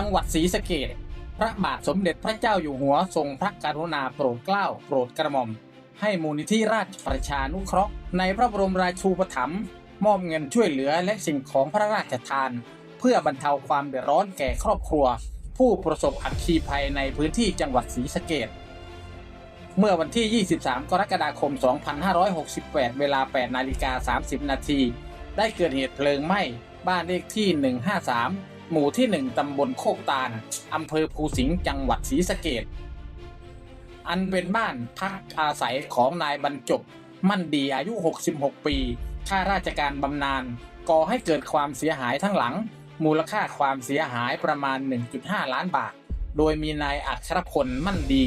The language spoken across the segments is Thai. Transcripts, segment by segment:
ังหวัดศรีสะเกดพระบาทสมเด็จพระเจ้าอยู่หัวทรงพระกรุณาโปรดเกล้าโปรดกระหม่อม ให้มูลนิธิราชประชานุเคราะห์ ในพระบรมราชูปถัมภ์มอบเงินช่วยเหลือและสิ่งของพระราชทาน เพื่อบรรเทาความเดือดร้อนแก่ครอบครัว ผู้ประสบอัคคีภัยในพื้นที่จังหวัดศรีสะเกดเมื่อวันที่ 23 กรกฎาคม 2568 เวลา 8 นาฬิกา 30 นาที ได้เกิดเหตุเพลิงไหม้ บ้านเลขที่ 153 หมู่ที่1ตำบลโคกตาลอำเภอภูสิงห์จังหวัดศรีสะเกดอันเป็นบ้านพักอาศัยของนายบรรจบ มั่นดีอายุ 66 ปีข้าราชการบำนาญก่อให้เกิดความเสียหายทั้งหลัง มูลค่าความเสียหายประมาณ 1.5 ล้านบาท โดยมีนายอัครพลมั่นดี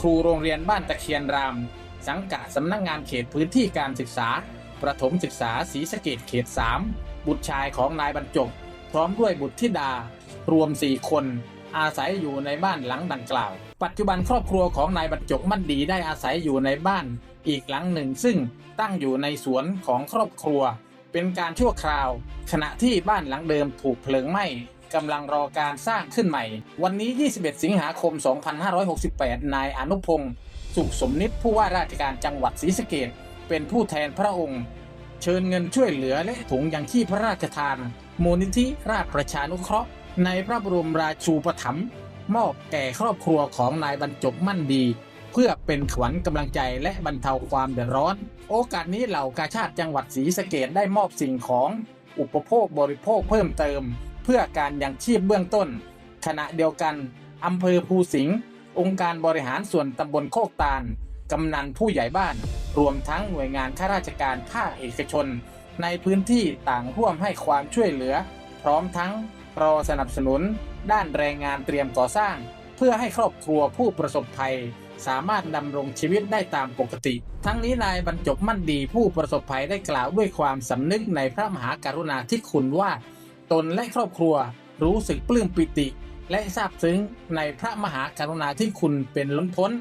ครูโรงเรียนบ้านตะเคียนราม สังกัดสำนักงงานเขตพื้นที่การศึกษา ประถมศึกษาศรีสะเกดเขต 3 บุตรชายของนายบรรจบ ร้อมด้วยบุตรธิดา รวม 4 คน อาศัยอยู่ในบ้านหลังดังกล่าว ปัจจุบันครอบครัวของนายบรรจบมั่นดีได้อาศัยอยู่ในบ้านอีกหลังหนึ่ง ซึ่งตั้งอยู่ในสวนของครอบครัว เป็นการชั่วคราว ขณะที่บ้านหลังเดิมถูกเพลิงไหม้กำลังรอการสร้างขึ้นใหม่ วันนี้ 21 สิงหาคม 2568 นายอนุพงศ์สุขสมนิตผู้ว่าราชการจังหวัดศรีสะเกดเป็นผู้แทนพระองค์ เชิญเงินช่วยเหลือและถุงยังชีพพระราชทาน มูลนิธิราชประชานุเคราะห์ ในพระบรมราชูปถัมภ์มอบแก่ครอบครัวของนายบรรจบมั่นดี เพื่อเป็นขวัญกำลังใจและบรรเทาความเดือดร้อน โอกาสนี้เหล่ากาชาติจังหวัดศรีสะเกดได้มอบสิ่งของอุปโภคบริโภคเพิ่มเติม เพื่อการยังชีพเบื้องต้น ขณะเดียวกันอำเภอภูสิงห์องค์การบริหารส่วนตำบลโคกตาลกำนันผู้ใหญ่บ้าน รวมทั้งหน่วยงานข้าราชการภาคเอกชน ในพื้นที่ต่างร่วมให้ความช่วยเหลือ พร้อมทั้งรอสนับสนุน ด้านแรงงานเตรียมก่อสร้าง เพื่อให้ครอบครัวผู้ประสบภัย สามารถดำรงชีวิตได้ตามปกติ ทั้งนี้นายบรรจบมั่นดีผู้ประสบภัยได้กล่าวด้วยความสำนึกในพระมหากรุณาธิคุณว่า ตนและครอบครัวรู้สึกปลื้มปิติ และซาบซึ้งในพระมหากรุณาธิคุณเป็นล้นพ้น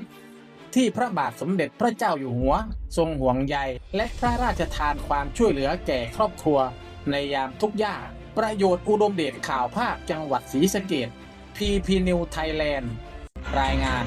ที่พระบาทสมเด็จพระเจ้าอยู่หัว ทรงห่วงใย และพระราชทานความช่วยเหลือแก่ครอบครัว ในยามทุกยากประโยชน์อุดมเดชข่าวภาคจังหวัดศรีสะเกดพีพีนิวไทยแลนด์รายงาน